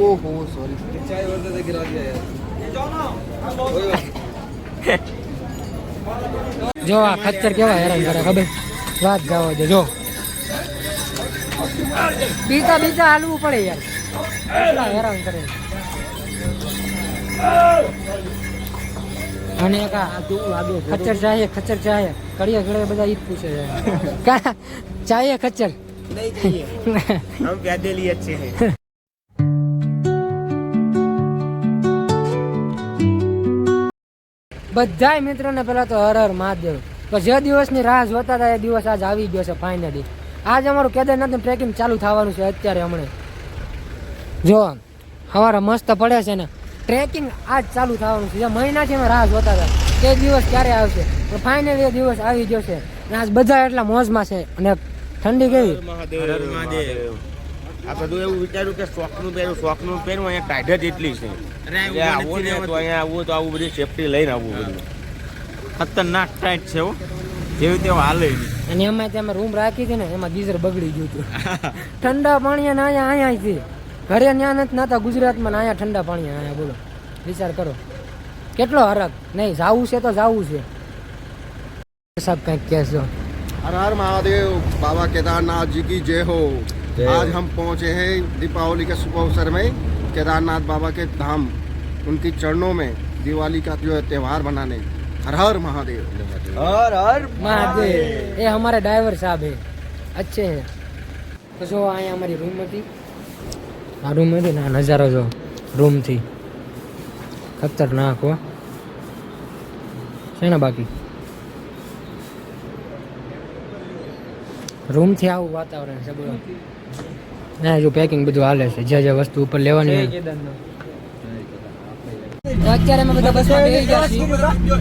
ओहो सॉरी चाय वर्दा से गिरा दिया यार જો આ ખચ્ચર કેવા હેરાન કરે ખબર વાત જાવ દે જો બીજા બીજા હાલવું પડે યાર કેટલા હેરાન કરે અને એક આ ખચ્ચર ચાહીએ ખચ્ચર ચાહીએ કડીએ ઘડીએ બધા ઈ જ પૂછે છે કા ચાહીએ ખચ્ચર नहीं चाहिए हम प्यादे लिए अच्छे हैं બધાય મિત્રોને પેલા તો હર હર મહાદેવ. તો જે દિવસની રાહ જોતા હતા એ દિવસ આજ આવી ગયો છે ફાઇનલી આજ અમારું કેદારનાથનું ટ્રેકિંગ ચાલુ થવાનું છે અત્યારે હમણાં. જો સવારે મસ્ત પડે છે ને. ટ્રેકિંગ આજ ચાલુ થવાનું છે. જે મહિનાથી અમે રાહ જોતા હતા, તે દિવસ ક્યારે આવશે? પણ ફાઇનલી એ દિવસ આવી ગયો છે. અને આજ બધા એટલા મોજમાં છે અને ઠંડી કેવી? મહાદેવ. આ બધું એવું વિચાર્યું કે શોખનું પહેરું શોખનું પહેરું અહીંયા કાઢે જેટલી છે. આવું ને તો અહીંયા આવું તો આવું બધી સેફટી લઈને આવવું બધું. ખતરનાક ટાઈટ છે હો. જેવી તેવું હાલે અને એમાં ત્યાં રૂમ રાખી છે ને એમાં ગીઝર બગડી ગયું હતું. ઠંડા પાણી ને અહીંયા અહીંયા થી ઘરે ત્યાં નથી નાતા ગુજરાતમાં અહીંયા ઠંડા પાણી અહીંયા બોલો. વિચાર કરો. કેટલો હરક નહીં જાવું છે તો જાવું છે. સાહેબ કંઈક કહેશો? અરે હર મહાદેવ. બાબા કેદારનાથજી કી જય હો. आज हम पहुंचे हैं दीपावली के शुभ अवसर में केदारनाथ बाबा के धाम उनकी चरणों में दिवाली का जो है त्यौहार मनाने हर हर महादेव હર હર મહાદેવ એ અમારે ડ્રાઈવર સાહેબ હે અચ્છે હે તો જો અહીંયા અમારી રૂમ હતી આ રૂમ હતી ને આ નજારો જો રૂમથી ખતરનાક હો છે ને બાકી રૂમથી આવું વાતાવરણ છે બોલો ના, જો પેકિંગ બધું હાલે છે. જે જે વસ્તુ ઉપર લેવાની હોય. અત્યારે અમે બધા બસમાં બેસી ગયા છીએ.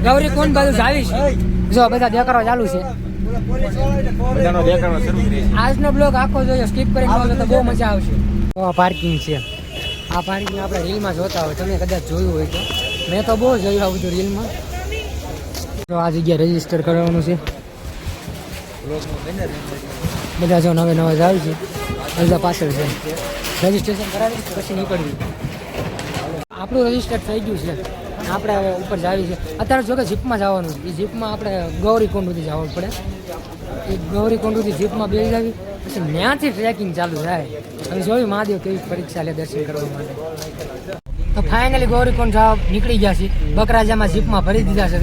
ગૌરી કોણ બાજુ જાવી છે. જો, બધા દેખાડો ચાલુ છે. આજનો બ્લોગ આખો જોયો સ્કીપ કરી આવજો તો બહુ મજા આવશે. તો આ પાર્કિંગ છે. આ પાર્કિંગ આપણે રીલમાં જોતા હોય. તમે કદાચ જોયું હોય તો. મેં તો બહુ જોયું આ બધું રીલમાં તો આ જગ્યા રજિસ્ટર કરવાનું છે. બધા જો નવે નવે જ આવી છે. બધા પાછળ છે. રજીસ્ટ્રેશન કરાવી પછી નીકળવી. આપણું રજિસ્ટર થઈ ગયું છે. આપણે હવે ઉપર જાવી છે. અત્યારે જો કે જીપમાં જવાનું એ જીપમાં આપણે ગૌરી કુંડ સુધી જવું પડે. એ ગૌરી કુંડ સુધી જીપમાં બેસી જાવી, પછી ત્યાંથી ટ્રેકિંગ ચાલુ થાય. હવે જોયું મહાદેવ કેવી પરીક્ષા લે દર્શન કરવા માટે. તો ફાઇનલી ગૌરી કુંડ જવા નીકળી ગયા છે. બકરાજામાં જીપમાં ભરી દીધા છે.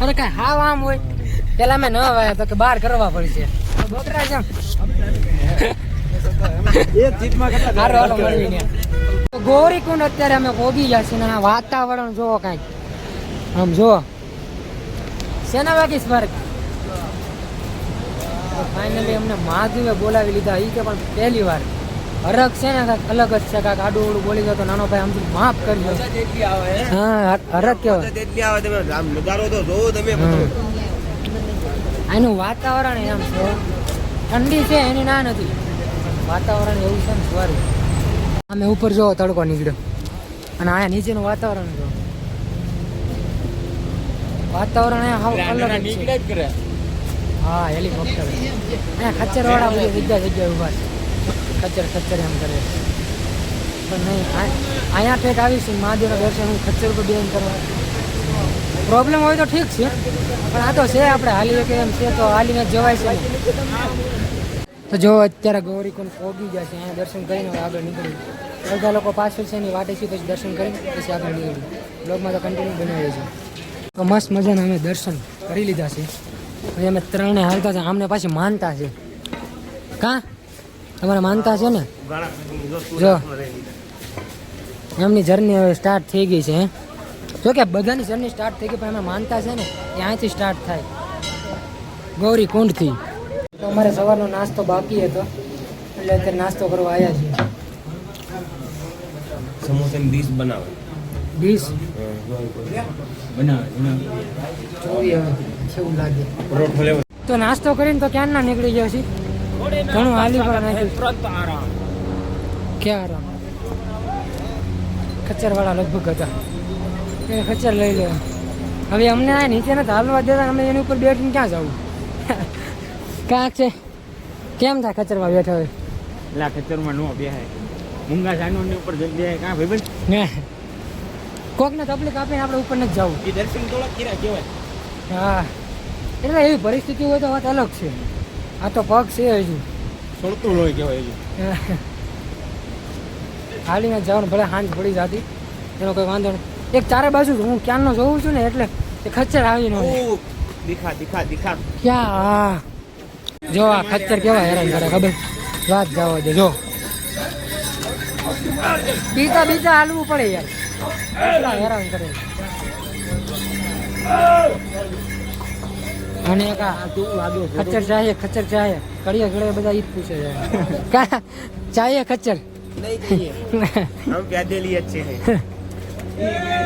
અરે કાંઈ હાવ આમ હોય. પેલા મેં ન વાયા તો કે બહાર કરવા પડશે મળીને. તો ગૌરી કુંડ અત્યારે અમે ભોગી ગયા છીએ ને આ વાતાવરણ જોવો કાંઈક આમ જુઓ. શેના વાગી સ્વર્ગ? ફાઇનલી અમને મહાદેવે બોલાવી લીધા. એ કે પણ પહેલી વાર. હરક છે ને કાંઈક અલગ જ છે કાંઈક આડું ઓડું બોલી ગયો તો નાનો ભાઈ આમથી માફ કરજો જેટલી હા હરક કેવો? તેટલી આવે તમે નજારો તો જોવો તમે. આનું વાતાવરણ એમ છે. ઠંડી છે એની ના નથી. વાતાવરણ એવું છે ને સ્વર્ગ અમે ઉપર જો તડકો નીકળ્યો. અને અહીંયા નીચેનું વાતાવરણ જો. વાતાવરણ અહીંયા હાવ અલગ છે. જ કરે. હા હેલિકોપ્ટર. અહીંયા ખચ્ચર વાળા બધી જગ્યા જગ્યાએ ઊભા છે. ખચ્ચર ખચ્ચર એમ કરે. પણ નહીં અહીંયા ઠેક આવીશું મહાદેવના દર્શન હું ખચ્ચર ઉપર બેન કરવા. પ્રોબ્લેમ હોય તો ઠીક છે. પણ આ તો છે આપણે હાલી કે એમ છે તો હાલીને જવાય છે તો જો અત્યારે ગૌરી કુંડ પહોંચી ગયા છે અહીંયા દર્શન કરીને આગળ નીકળી બધા લોકો પાછળ છે એની વાટે છે પછી દર્શન કરીને પછી આગળ નીકળી બ્લોગમાં તો કન્ટિન્યુ બનાવીએ છીએ. તો મસ્ત મજાના અમે દર્શન કરી લીધા છે. પછી અમે ત્રણે હાલતા છે આમને પાછી માનતા છે. કાં? તમારે માનતા છે ને? જો. એમની જર્ની હવે સ્ટાર્ટ થઈ ગઈ છે હે. જો કે બધાની જર્ની સ્ટાર્ટ થઈ ગઈ પણ અમે માનતા છે ને એ અહીંથી સ્ટાર્ટ થાય. ગૌરી કુંડથી. તો અમારે સવારનો નાસ્તો બાકી હતો. એટલે અત્યારે નાસ્તો કરવા આવ્યા છીએ. સમોસાની ડીશ બનાવે. ડીશ? બનાવે કેવું લાગે. પરોઠો લેવો. તો નાસ્તો કરીને તો ક્યાં ના નીકળી ગયો છે? ઘણું હાલી પણ આરામ. ક્યાં આરામ? ખચ્ચરવાળા લગભગ હતા. ખચ્ચર લઈ લે. હવે અમને આ નીચે નથી હાલવા દેતા અમે એની ઉપર બેઠીને ક્યાં જવું? ક્યાંક છે. કેમ થાય ખચ્ચરમાં બેઠા હોય? આ ખચ્ચરમાં નો બેહાય. મૂંગા જાનવરની ઉપર જઈ બેહાય. કાં ભાઈ ને. કોકને તકલીફ આપીને આપણે ઉપર નથી જવું. એ દર્શન થોડા કીરા કહેવાય. હા. એટલે એવી પરિસ્થિતિ હોય તો વાત અલગ છે. આ તો પગ છે હજુ. સળતું લોહી કહેવાય હજુ. હાલીને જવાનું ભલે હાંજ પડી જતી. એનો કોઈ વાંધો નહીં એક ચારે બાજુ હું ક્યાં નો જોઉં છું ને એટલે એ ખચ્ચર આવી નો દીખા દીખા દીખા. ક્યાં? આ જો આ ખચ્ચર કેવા હેરાન કરે ખબર? વાત જાવ દે જો. બીતા બીજા હાલવું પડે યાર. હેરાન કરે. અને એક ખચ્ચર ચાહે ખચ્ચર ચાહે. કડીએ ઘડીએ બધા ઈ જ પૂછે છે. ચાહે ખચ્ચર. નહીં ચાહીએ. હમ પ્યાદે લીએ છે.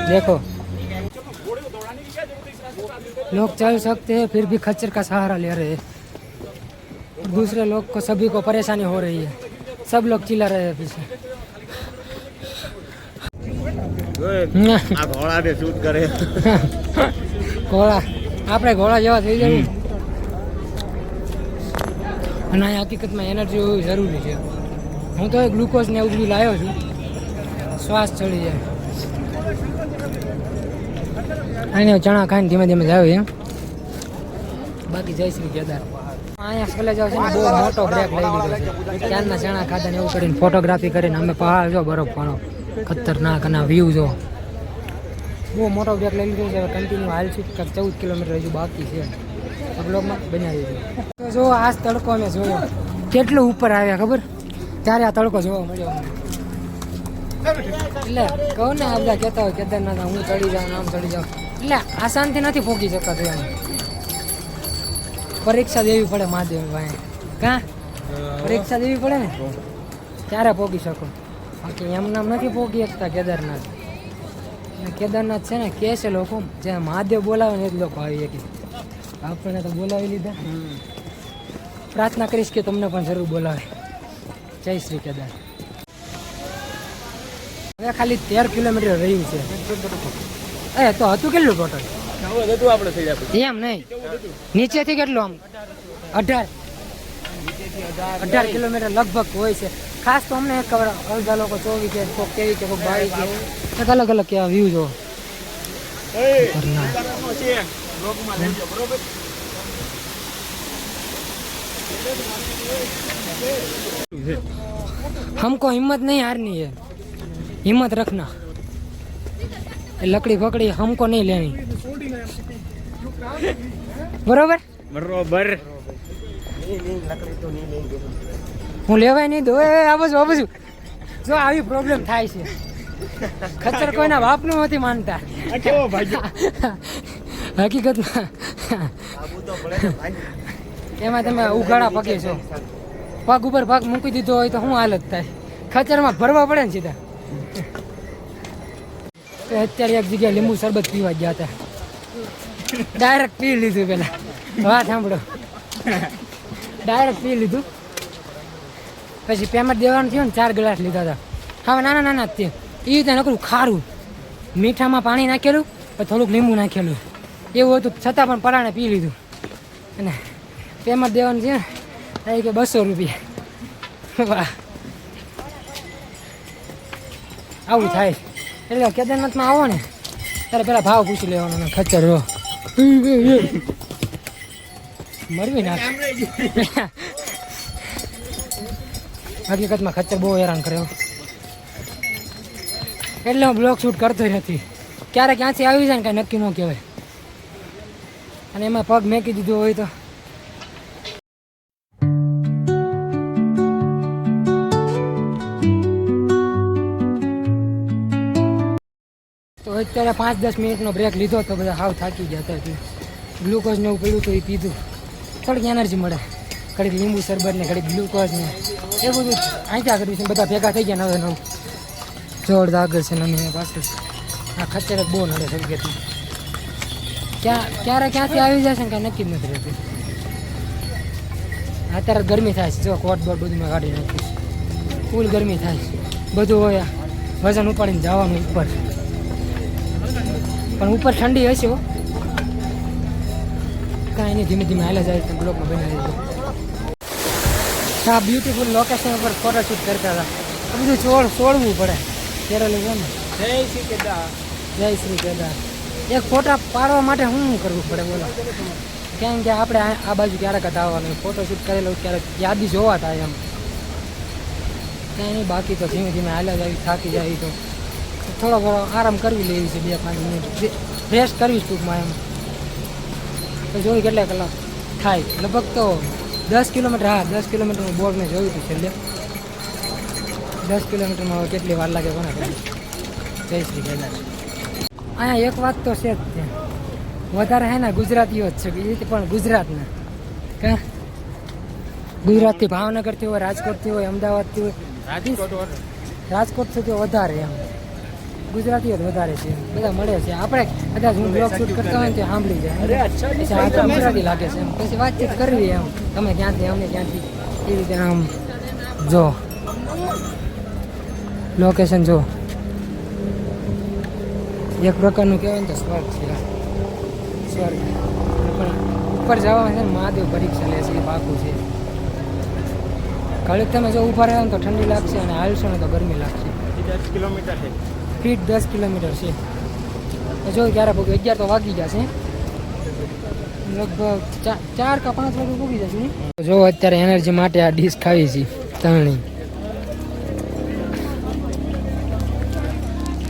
देखो लोग चल सकते हैं फिर भी खच्चर का सहारा ले रहे हैं और दूसरे लोग को सभी को परेशानी हो रही है सब लोग चिल्ला रहे हैं पीछे ઓય, આ ઘોડાને શૂટ કરે ઘોડા આપણે ઘોડા જેવા થઈ જવું અને અહીં હકીકતમાં એનર્જી હોવી જરૂરી છે હું તો ગ્લુકોઝ ને એવું બધું લાવ્યો છું શ્વાસ ચડી જાય આને ચણા ખાઈને ધીમે ધીમે જાવ એમ બાકી જય શ્રી કેદાર. અહીંયા પેલા જાવ છે ને બહુ મોટો બ્રેક લઈ લીધો છે. ક્યારના ચણા ખાધા ને એવું કરીને ફોટોગ્રાફી કરીને અમે પહાડ જો બરફ પાણો ખતરનાક અને વ્યૂ જો. બહુ મોટો બ્રેક લઈ લીધો છે. હવે કન્ટિન્યુ હાલ છું. કે ચૌદ કિલોમીટર હજુ બાકી છે. બ્લોગમાં બનાવી દીધું તો જો આ તડકો અમે જોયો. કેટલું ઉપર આવ્યા ખબર? ત્યારે આ તડકો જોવા મળ્યો એટલે કહું ને આ બધા કહેતા હોય કેદારનાથ હું ચડી જાઉં આમ ચડી જાઉં. એટલે આસાનથી નથી પહોંચી શકાતું એમ. પરીક્ષા દેવી પડે મહાદેવ ભાઈ કા? પરીક્ષા દેવી પડે ને? ત્યારે પહોંચી શકો? બાકી એમ નામ નથી પહોંચી શકતા કેદારનાથ. કેદારનાથ છે ને, કે છે લોકો, જે મહાદેવ બોલાવે ને એ જ લોકો આવી શકે. આપણને તો બોલાવી લીધા. પ્રાર્થના કરીશ કે તમને પણ જરૂર બોલાવે. જય શ્રી કેદાર. હવે ખાલી તેર કિલોમીટર રહ્યું છે. એ તો હતું કેટલું ટોટલ એમ નહીં? નીચેથી કેટલું આમ? અઢાર. અઢાર કિલોમીટર લગભગ હોય છે. ખાસ તો અમને ખબર અડધા લોકો ચોવી છે કોઈક કેવી છે કોઈક ભાઈ છે. એક અલગ અલગ કેવા વ્યૂ જો હમકો હિંમત નહીં હારની હે. હિંમત રખના લકડી પકડી હમકો નહીં લેવી. બરોબર? બરોબર. હું લેવાય નહીં દો આ બાજુ આ બાજુ. જો આવી પ્રોબ્લેમ થાય છે. ખચ્ચર કોઈના બાપનું નથી માનતા. હકીકતમાં એમાં તમે ઉઘાડા પગે છો. પગ ઉપર પગ મૂકી દીધો હોય તો શું હાલત થાય? ખચરમાં ભરવા પડે ને સીધા. અત્યારે એક જગ્યાએ લીંબુ શરબત પીવા ગયા હતા. ડાયરેક્ટ પી લીધું પેલા. વાત સાંભળો. ડાયરેક્ટ પી લીધું. પછી પેમેન્ટ દેવાનું થયું ને ચાર ગ્લાસ લીધા હતા. હવે નાના નાના જ તે. એ રીતે નકરું ખારું. મીઠામાં પાણી નાખેલું થોડુંક લીંબુ નાખેલું. એવું હતું, છતાં પણ પરાણે પી લીધું. અને પેમેન્ટ દેવાનું છે ને કે બસો રૂપિયા. વાહ. આવું થાય. એટલે કેદારનાથમાં આવો ને ત્યારે પેલા ભાવ પૂછી લેવાનો ને ખચ્ચર રહો મરવી નાખ. હકીકતમાં ખચ્ચર બહુ હેરાન કર્યો એટલે હું બ્લોગ શૂટ કરતો નથી. ક્યારે ક્યાંથી આવી જાય ને કાંઈ નક્કી ન કહેવાય. અને એમાં પગ મેકી દીધો હોય તો. અત્યારે પાંચ દસ મિનિટનો બ્રેક લીધો તો બધા હાવ થાકી ગયા હતા ગ્લુકોઝ ને એવું પીધું તો એ પીધું. થોડીક એનર્જી મળે. ઘડીક લીંબુ શરબત ને ઘડીક ગ્લુકોઝ ને. એ બધું આંચા કર્યું છે બધા ભેગા થઈ ગયા નવે નવું. જોરદાર આગળ છે નમી પાછળ. આ ખચ્ચર બહુ નડે સર્ગેથી ક્યાં, ક્યારે ક્યાંથી આવી જશે ને કાંઈ નક્કી જ નથી રહેતું અત્યારે ગરમી થાય છે. જો કોટ બોટ બધું મેં કાઢી નાખ્યું ફૂલ ગરમી થાય છે. બધું હોય વજન ઉપાડીને જવાનું ઉપર. પણ ઉપર ઠંડી હશે હો. કાંઈ નહીં ધીમે ધીમે હાલે જાય બ્લોકમાં બનાવી દે આ બ્યુટીફુલ લોકેશન ઉપર ફોટોશૂટ કરતા હતા. બધું છોડ છોડવું પડે. કેરળી જય શ્રી કેદાર. જય શ્રી કેદાર. એક ફોટા પાડવા માટે શું શું કરવું પડે બોલો? કેમ કે આપણે આ બાજુ ક્યારેક જ આવવાનું. ફોટોશૂટ કરેલું ક્યારેક યાદી જોવા થાય એમ. કાંઈ નહીં બાકી તો ધીમે ધીમે હાલ્યા જાય થાકી જાય તો. થોડો ઘણો આરામ કરવી લેવી છે બે પાંચ મિનિટ. રેસ્ટ કરવી ટૂંકમાં એમ. તો જોઈ કેટલા કલાક થાય. લગભગ તો દસ કિલોમીટર હા દસ કિલોમીટરનું બોર્ડ મેં જોયું હતું છેલ્લે. દસ કિલોમીટરમાં હવે કેટલી વાર લાગે કોને જય શ્રી કેદાર અહીંયા એક વાત તો છે જ છે વધારે હે ને ગુજરાતીઓ જ છે એ પણ ગુજરાતના. કા? ગુજરાતથી ભાવનગરથી હોય રાજકોટથી હોય અમદાવાદથી હોય. રાજકોટ તો વધારે એમ. ગુજરાતીઓ જ વધારે છે બધા મળે છે. આપણે કદાચ હું બ્લોગ શૂટ કરતા હોય તો સાંભળી જાય. આ તો ગુજરાતી લાગે છે પછી વાતચીત કરવી એમ. તમે ક્યાંથી અમે ક્યાંથી? એ રીતે આમ જો. લોકેશન જો. એક પ્રકારનું કહેવાય ને તો સ્વર્ગ છે. સ્વર્ગ. પણ ઉપર જવા છે મહાદેવ પરીક્ષા લે છે એ પાકું છે. ઘડીક તમે જો ઊભા રહ્યા ને તો ઠંડી લાગશે અને હાલશો ને તો ગરમી લાગશે. દસ કિલોમીટર છે. ફીટ દસ કિલોમીટર છે. જો ક્યારે પગે અગિયાર તો વાગી જશે. લગભગ ચાર કે પાંચ વાગે પૂગી જશે જો અત્યારે એનર્જી માટે આ ડીશ ખાવી છે તણી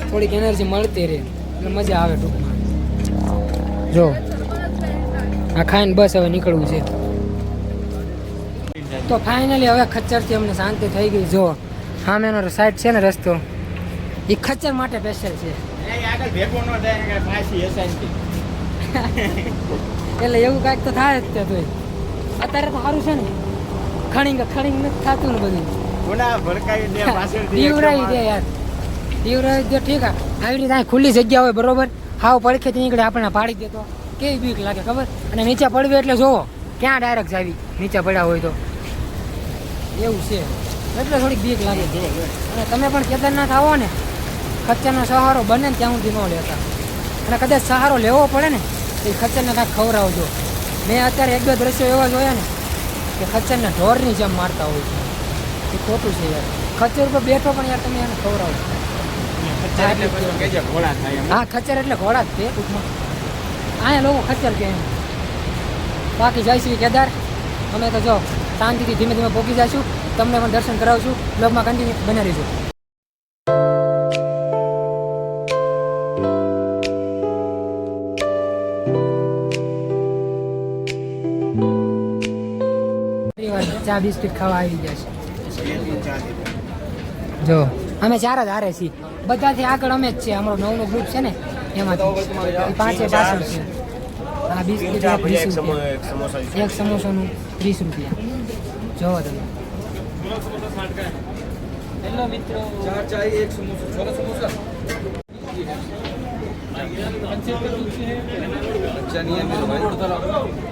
થોડીક એનર્જી મળતી રહે, એટલે મજા આવે ટૂંકમાં. જો, આ ખાઈને બસ હવે નીકળવું છે. તો ફાઇનલી હવે ખચ્ચરથી અમને શાંતિ થઈ ગઈ. જો, સામેનો સાઈડ છે ને રસ્તો એ ખચ્ચર માટે સ્પેશિયલ છે. એટલે એવું કાંઈક તો થાય જ તે તોય. અત્યારે તો સારું છે ને. ખણીંગ ખણીંગ નથી થતું ને બધું. ગુના દે યાર. દીવરાઈ દે ઠીક આવી રીતે ખુલ્લી જગ્યા હોય બરોબર. હાવ પડખેથી નીકળે આપણે પાડી દે તો. કેવી બીક લાગે ખબર? અને નીચે પડવી એટલે જોવો ક્યાં ડાયરેક્ટ જાવી? નીચે પડ્યા હોય તો. એવું છે. એટલે થોડીક બીક લાગે. અને તમે પણ કેદારનાથ આવો ને. ખચ્ચરનો સહારો બને ને ત્યાં સુધી ન લેતા. અને કદાચ સહારો લેવો પડે ને તો એ ખચ્ચરને કાંઈક ખવડાવજો. મેં અત્યારે એક બે દ્રશ્યો એવા જોયા ને કે ખચ્ચરને ઢોરની જેમ મારતા હોય છે. એ ખોટું છે યાર. ખચ્ચર ઉપર બેઠો પણ યાર તમે એને ખવડાવો. હા ખચ્ચર એટલે ઘોડા જ તે ટૂંકમાં અહીંયા લોકો ખચ્ચર કે બાકી જય શ્રી કેદાર. અમે તો જો શાંતિથી ધીમે ધીમે પહોંચી જઈશું તમને પણ દર્શન કરાવશું. બ્લોગમાં કન્ટિન્યુ બને ચા બિસ્કિટ ખાવા આવી ગયા છે. જો અમે ચાર જ હારે છીએ. બધાથી આગળ અમે જ છે અમારો નવનો ગ્રુપ છે ને એમાં પાંચે પાછળ છે. આ બિસ્કિટ ત્રીસ રૂપિયા. એક સમોસાનું ત્રીસ રૂપિયા. જોવો તમે. હેલો મિત્રો. ચાર ચાય એક સમોસો. છોલો સમોસા? પંચાયત છે. પંચાયત ભાઈ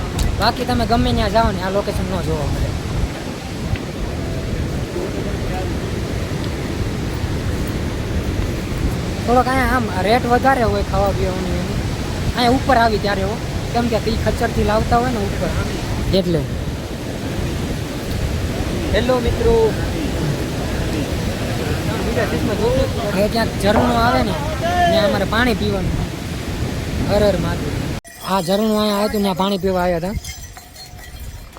બાકી તમે ગમે ત્યાં જાઓ ને આ લોકેશન ન જોવા મળે થોડોક અહીંયા આમ રેટ વધારે હોય ખાવા પીવાનું એનું. અહીંયા ઉપર આવી ત્યારે હો. કેમ કે તી ખચ્ચરથી લાવતા હોય ને ઉપર. એટલે. હેલો મિત્રો. હવે ક્યાંક ઝરણું આવે ને ત્યાં અમારે પાણી પીવાનું. હર હર માધુ આ ઝરણું અહીંયા આવ્યું ત્યાં પાણી પીવા આવ્યા હતા.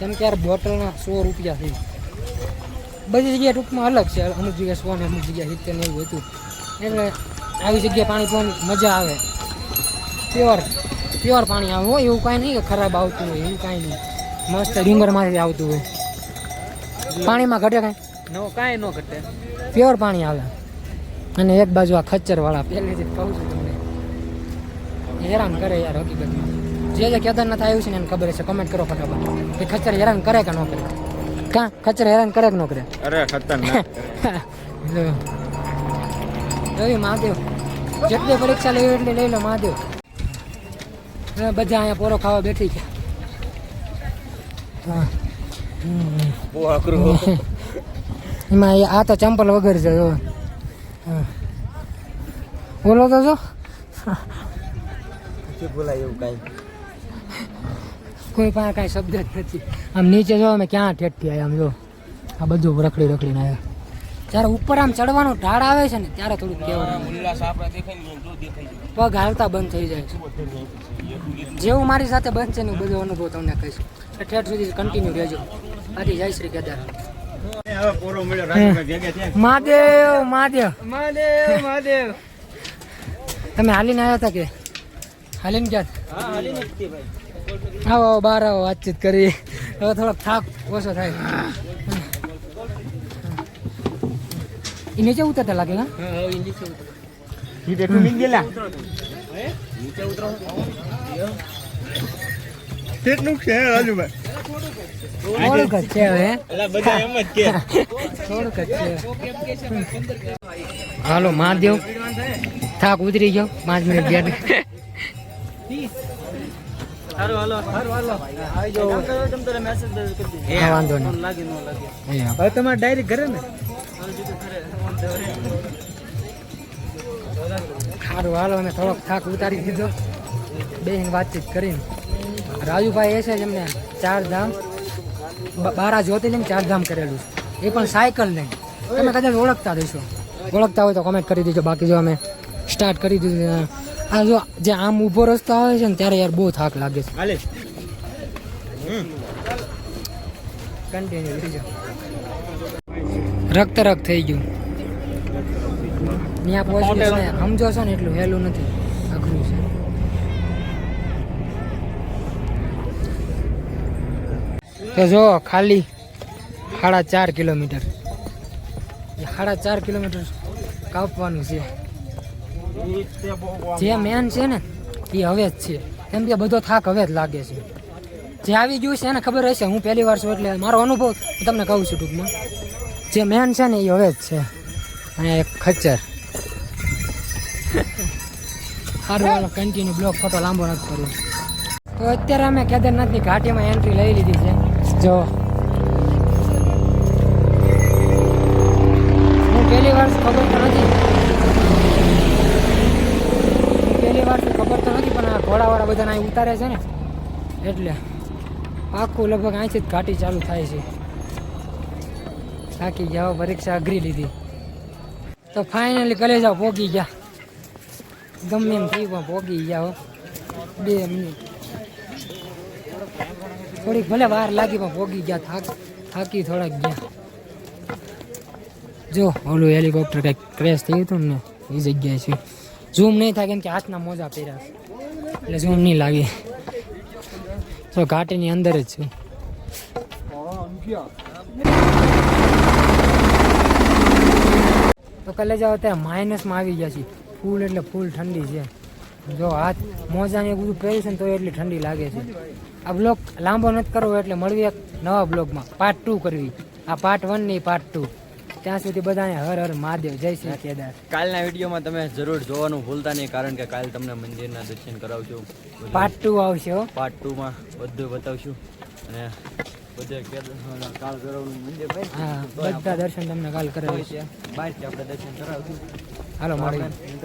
કેમ કે યાર બોટલના સો રૂપિયા થઈ બધી જગ્યાએ ટૂંકમાં અલગ છે. અમુક જગ્યાએ સો ને અમુક જગ્યાએ સિત્તેર ને એવું હતું. એટલે આવી જગ્યાએ પાણી પીવાની મજા આવે. પ્યોર પ્યોર પાણી આવે હોય એવું કાંઈ નહીં કે ખરાબ આવતું હોય એવું કાંઈ નહીં. મસ્ત ડુંગરમાંથી આવતું હોય. પાણીમાં ઘટે કાંઈ? ન કાંઈ ન ઘટે. પ્યોર પાણી આવે. અને એક બાજુ આ ખચ્ચરવાળા પહેલેથી જ કહું છું તમને. હેરાન કરે યાર હકીકતમાં. જે જે કેદારનાથ આવ્યું છે ને એને ખબર છે કમેન્ટ કરો ફટાફટ. એ ખચ્ચર હેરાન કરે કે ન કરે? કાં? ખચર હેરાન કરે કે ન કરે? અરે ખતરનાક. લો. મહાદેવ. જેટલી પરીક્ષા લેવી એટલી લઈ લો મહાદેવ. બધા અહીંયા પોરો ખાવા બેઠી છે. એમાં એ આ તો ચંપલ વગર છે જો. બોલો તો જો. બોલાય એવું કાંઈ? કોઈ પાસે કાંઈ શબ્દ જ નથી. આમ નીચે જો અમે ક્યાં ઠેઠથી આવ્યા આમ જો. આ બધું રખડી રખડીને આવ્યા. જ્યારે ઉપર આમ ચડવાનું ઢાળ આવે છે ને ત્યારે થોડુંક કેવું ઉલ્લાસ આપણે દેખાય ને જો દેખાય છે. પગ હાલતા બંધ થઈ જાય છે. જેવું મારી સાથે બંધ છે ને બધો અનુભવ તમને કહીશ. ઠેઠ સુધી કન્ટિન્યુ રહેજો. આથી જય શ્રી કેદાર હવે પોરો મળ્યો રાજુભાઈ ભેગા થયા મહાદેવ મહાદેવ. મહાદેવ મહાદેવ. તમે હાલીને આવ્યા હતા કે? હાલીને ક્યાં હાલીને ભાઈ. આવો આવો બહાર આવો વાતચીત કરી હવે થોડોક થાક ઓછો થાય. એ નીચે ઉતરતા લાગે હા? હા હવે નીચે ઉતરો ગયેલા? નીચે કેટલું છે રાજુભાઈ? થોડુંક જ છે હવે. એટલે બધા એમ જ કે. થોડુંક જ છે. હાલો મહાદેવ. થાક ઉતરી ગયો. પાંચ મિનિટ ગયા સારું હાલો સારું હાલો. આવી જાઓ તમે તને મેસેજ કરી દે. હા, વાંધો નહીં. લાગે ન લાગે. હવે તમારે ડાયરેક્ટ ઘરે ને? સારું હાલો અમે થોડોક થાક ઉતારી દીધો. બેન વાતચીત કરીને. રાજુભાઈ એ છે જેમને ચાર ધામ બ- બારા જ્યોતિર્લિંગ ચાર ધામ કરેલું છે. એ પણ સાયકલ નહીં તમે કદાચ ઓળખતા દઈશું ઓળખતા હોય તો કોમેન્ટ કરી દેજો. બાકી જો અમે સ્ટાર્ટ કરી દીધું આ જો જે આમ ઊભો રસ્તો આવે છે ને ત્યારે યાર બહુ થાક લાગે છે. હાલે. રક્ત રક્ત થઈ ગયું. ત્યાં પહોંચી ને સમજો છો ને એટલું હેલું નથી. અઘરું છે. તો જો ખાલી સાડા ચાર કિલોમીટર. એ સાડા ચાર કિલોમીટર કાપવાનું છે. જે મેન છે ને, એ હવે જ છે. કેમ કે બધો થાક હવે જ લાગે છે. જે આવી ગયું છે એને ખબર હશે, હું પહેલી વાર છું એટલે મારો અનુભવ તમને કહું છું ટૂંકમાં. જે મેન છે ને, એ હવે જ છે. અને એક ખચ્ચર. સારું વાળો કન્ટિન્યુ બ્લોક ફોટો લાંબો નથી કર્યો. તો અત્યારે અમે કેદારનાથની ઘાટીમાં એન્ટ્રી લઈ લીધી છે. જો. હું પહેલી વાર ખબર તો નથી પહેલી વાર ખબર તો નથી પણ આ ઘોડાવાળા બધાને અહીં ઉતારે છે ને? એટલે આખું લગભગ અહીંથી જ ઘાટી ચાલુ થાય છે. થાકી ગયા પરીક્ષા અઘરી લીધી. તો ફાઇનલી કલેજા પોગી ગયા. ગમે એમ થઈ પણ પોગી ગયા હો. બે મિનિટ થોડીક ભલે વાર લાગી પણ પોગી ગયા, થાક, થાકી થોડાક ગયા. જો, ઓલું હેલિકોપ્ટર કંઈક ક્રેશ થયું હતું ને, એ જગ્યાએ છે. ઝૂમ નહીં થાય કેમ કે હાથના મોજા પહેર્યા એટલે ઝૂમ નહીં લાગે. તો ઘાટીની અંદર જ છું. તો કલે જાવ ત્યાં માઇનસમાં આવી ગયા છે ફૂલ એટલે ફૂલ ઠંડી છે. જો હાથ મોજા ને બધું પહેરી છે ને તો એટલી ઠંડી લાગે છે. આ બ્લોગ લાંબો નથી કરવો એટલે મળવી એક નવા બ્લોગમાં પાર્ટ ટુ કરવી. આ પાર્ટ વન નહીં પાર્ટ ટુ ત્યાં સુધી બધાને હર હર મહાદેવ જય શ્રી કેદાર કાલના વિડીયોમાં તમે જરૂર જોવાનું ભૂલતા નહીં કારણ કે કાલ તમને મંદિરના દર્શન કરાવશું પાર્ટ ટુ આવશે હો પાર્ટ ટુમાં બધું બતાવશું અને બધે કાલ કરાવવાનું મંદિર બધા દર્શન તમને કાલ કરાવીશ બહારથી આપણે દર્શન કરાવશું હાલો મળીએ